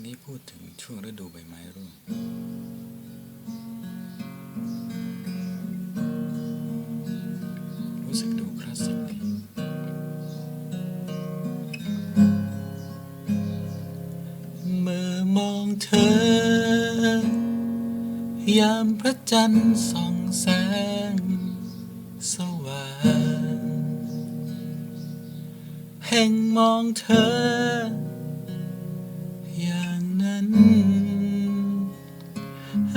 งนี้พูดถึงช่วงฤดูใบไม้ร่วงรู้สึกดูคลาสสิกดีเมื่อมองเธอยามพระจันทร์ส่องแสงสว่างเพ่งมองเธอ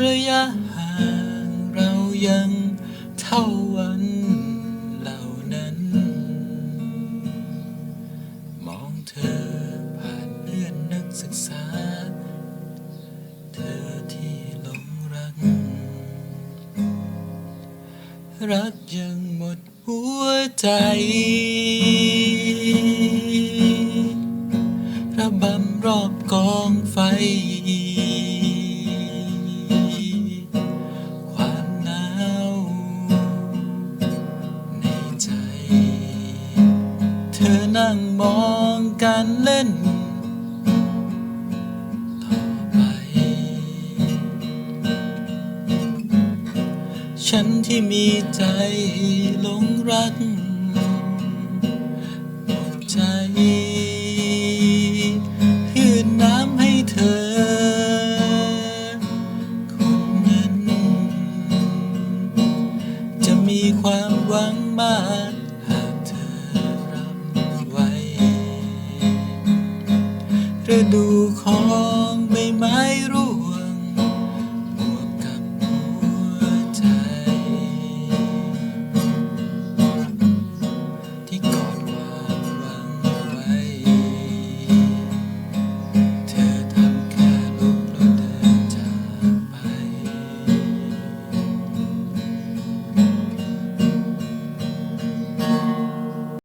ระยะห่างเรายังเท่าวันเหล่านั้น มองเธอผ่านเพื่อนนักศึกษา เธอที่หลงรัก รักยังหมดหัวใจระบำรอบกองไฟ นั่งมองกันเล่นต่อไป ฉันที่มีใจหลงรักหมดใจยื่นน้ำให้เธอ คนนั้น จะมีความหวังมาก 路口。